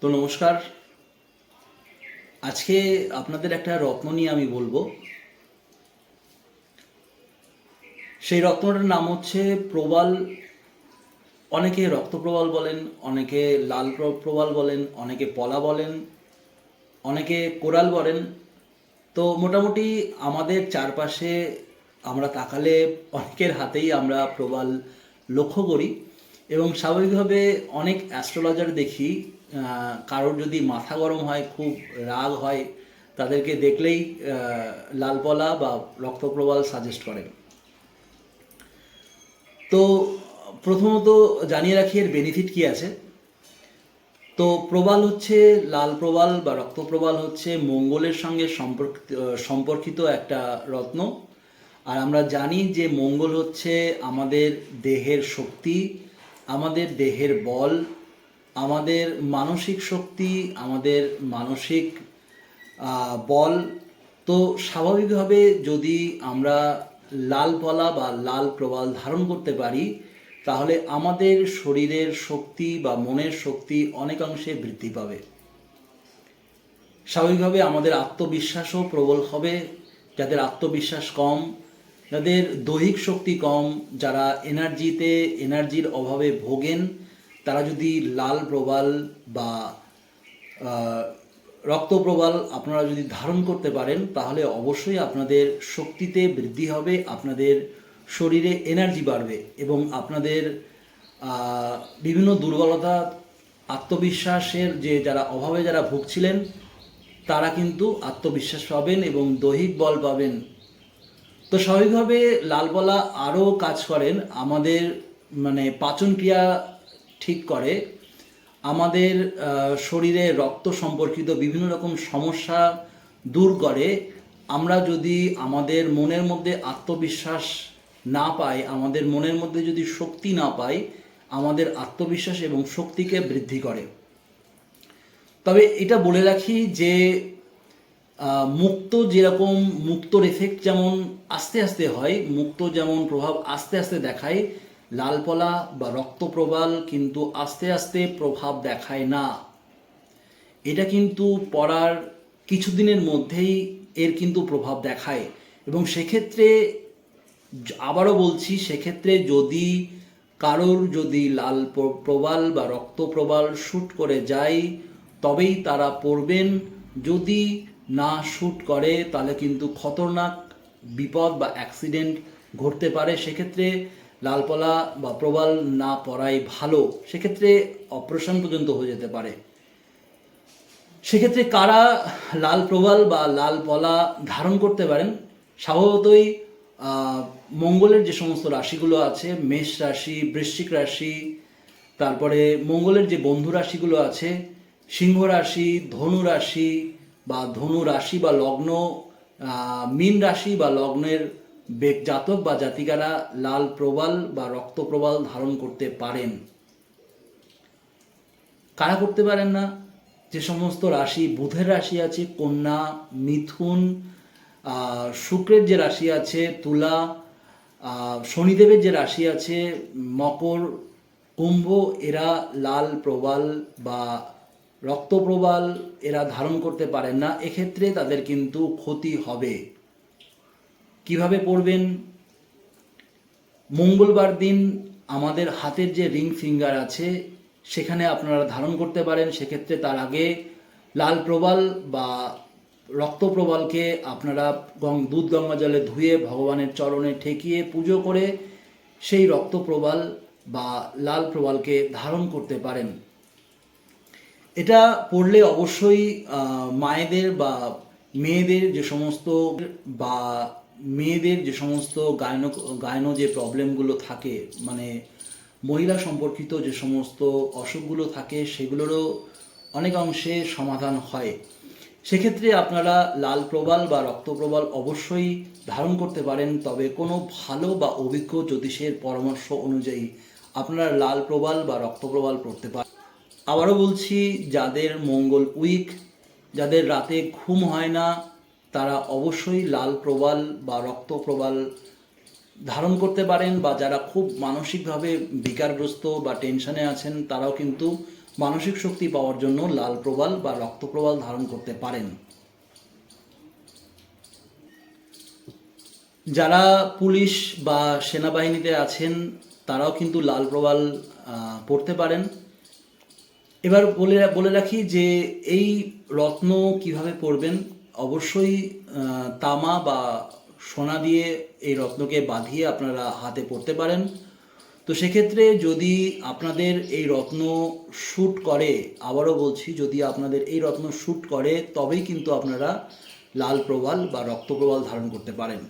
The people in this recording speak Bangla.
তো নমস্কার। আজকে আপনাদের একটা রত্ন নিয়ে আমি বলব। সেই রত্নটার নাম হচ্ছে প্রবাল। অনেকে রক্তপ্রবাল বলেন, অনেকে লাল প্র- প্রবাল বলেন, অনেকে পলা বলেন, অনেকে কোরাল বলেন। তো মোটামুটি আমাদের চারপাশে আমরা তাকালে অনেকের হাতেই আমরা প্রবাল লক্ষ্য করি এবং স্বাভাবিকভাবে অনেক অ্যাস্ট্রোলজার দেখি। কারোর যদি মাথা গরম হয়, খুব রাগ হয়, তাদেরকে দেখলেই লালপলা বা রক্তপ্রবাল সাজেস্ট করেন তো, প্রথমত জানিয়ে রাখি, এর বেনিফিট কি আছে? তো, প্রবাল হচ্ছে লাল প্রবাল বা রক্ত প্রবাল হচ্ছে মঙ্গলের সঙ্গে সম্পর্কিত একটা রত্ন। আর আমরা জানি যে মঙ্গল হচ্ছে আমাদের দেহের শক্তি, আমাদের দেহের বল আমাদের মানসিক শক্তি, আমাদের মানসিক বল তো স্বাভাবিকভাবে যদি আমরা লাল পলা বা লাল প্রবাল ধারণ করতে পারি, তাহলে আমাদের শরীরের শক্তি বা মনের শক্তি অনেকাংশে বৃদ্ধি পাবে। স্বাভাবিকভাবে আমাদের আত্মবিশ্বাসও প্রবল হবে। যাদের আত্মবিশ্বাস কম, যাদের দৈহিক শক্তি কম, যারা এনার্জিতে এনার্জির অভাবে ভোগেন তারা যদি লাল প্রবাল বা রক্ত প্রবাল আপনারা যদি ধারণ করতে পারেন, তাহলে অবশ্যই আপনাদের শক্তিতে বৃদ্ধি হবে, আপনাদের শরীরে এনার্জি বাড়বে এবং আপনাদের বিভিন্ন দুর্বলতা, আত্মবিশ্বাসের যে যারা অভাবে যারা ভুগছিলেন, তারা কিন্তু আত্মবিশ্বাস পাবেন এবং দৈহিক বল পাবেন। তো স্বাভাবিকভাবে লালবলা আরও কাজ করেন। আমাদের মানে পাচন ক্রিয়া ঠিক করে। আমাদের শরীরে রক্ত সম্পর্কিত বিভিন্ন রকম সমস্যা দূর করে। আমরা যদি আমাদের মনের মধ্যে আত্মবিশ্বাস না পাই, আমাদের মনের মধ্যে যদি শক্তি না পাই, আমাদের আত্মবিশ্বাস এবং শক্তিকে বৃদ্ধি করে। তবে এটা বলে রাখি যে মুক্ত যেরকম মুক্তর এফেক্ট যেমন আস্তে আস্তে হয়, মুক্ত যেমন প্রভাব আস্তে আস্তে দেখায় লালপলা বা রক্তপ্রবাল কিন্তু আস্তে আস্তে প্রভাব দেখায় না। এটা কিন্তু পড়ার কিছুদিনের মধ্যেই এর কিন্তু প্রভাব দেখায়। এবং সেক্ষেত্রে আবারও বলছি, সেক্ষেত্রে যদি কারোর যদি লাল প্র- প্রবাল বা রক্ত প্রবাল শ্যুট করে যায়, তবেই তারা পড়বেন। যদি না শ্যুট করে, তাহলে কিন্তু খতরনাক বিপদ বা অ্যাক্সিডেন্ট ঘটতে পারে। সেক্ষেত্রে লালপলা বা প্রবাল না পড়াই ভালো, সেক্ষেত্রে অপারেশন পর্যন্ত হয়ে যেতে পারে। সেক্ষেত্রে কারা লাল প্রবাল বা লাল পলা ধারণ করতে পারেন? স্বভাবতই মঙ্গলের যে সমস্ত রাশিগুলো আছে, মেষ রাশি, বৃশ্চিক রাশি, তারপরে মঙ্গলের যে বন্ধু রাশিগুলো আছে, সিংহ রাশি, ধনু রাশি বা ধনু রাশি বা লগ্ন মীন রাশি বা লগ্নের জাতক বা জাতিকারা লাল প্রবাল বা রক্ত প্রবাল ধারণ করতে পারেন। কারা করতে পারেন না? যে সমস্ত রাশি, বুধের রাশি আছে, কন্যা, মিথুন শুক্রের যে রাশি আছে, তুলা শনিদেবের যে রাশি আছে, মকর, কুম্ভ, এরা লাল প্রবাল বা রক্তপ্রবাল এরা ধারণ করতে পারেন না। এক্ষেত্রে তাদের কিন্তু ক্ষতি হবে। কীভাবে মঙ্গলবার দিন আমাদের হাতের যে রিং ফিঙ্গার আছে, সেখানে আপনারা ধারণ করতে পারেন। সেক্ষেত্রে তার আগে লাল প্রবাল বা রক্ত প্রবালকে আপনারা গং, দুধ গঙ্গা জলে ধুয়ে ভগবানের চরণে ঠেকিয়ে পুজো করে সেই রক্ত প্রবাল বা লাল প্রবালকে ধারণ করতে পারেন। এটা পড়লে অবশ্যই মায়েদের বা মেয়েদের যে সমস্ত বা মেয়েদের যে সমস্ত গায়ন গায়ন যে প্রবলেমগুলো থাকে মানে মহিলা সম্পর্কিত যে সমস্ত অসুখগুলো থাকে, সেগুলোরও অনেক অংশে সমাধান হয়। সেক্ষেত্রে আপনারা লাল প্রবাল বা রক্তপ্রবাল অবশ্যই ধারণ করতে পারেন, তবে কোনো ভালো বা অভিজ্ঞ জ্যোতিষের পরামর্শ অনুযায়ী আপনারা লাল প্রবাল বা রক্তপ্রবাল পড়তে পারেন। আবারও বলছি, যাদের মঙ্গল উইক, যাদের রাতে ঘুম হয় না তারা অবশ্যই লাল প্রবাল বা রক্ত প্রবাল ধারণ করতে পারেন বা যারা খুব মানসিকভাবে বিকারগ্রস্ত বা টেনশনে আছেন, তারাও কিন্তু মানসিক শক্তি পাওয়ার জন্য লাল প্রবাল বা রক্ত প্রবাল ধারণ করতে পারেন। যারা পুলিশ বা সেনাবাহিনীতে আছেন, তারাও কিন্তু লাল প্রবাল পড়তে পারেন। এবার বলে বলে রাখি যে এই রত্ন কীভাবে পরবেন অবশ্যই তামা বা সোনা দিয়ে এই রত্নকে বাঁধিয়ে আপনারা হাতে পড়তে পারেন। তো সেক্ষেত্রে যদি আপনাদের এই রত্ন শ্যুট করে, আবারও বলছি, যদি আপনাদের এই রত্ন শ্যুট করে, তবেই কিন্তু আপনারা লাল প্রবাল বা রক্ত প্রবাল ধারণ করতে পারেন।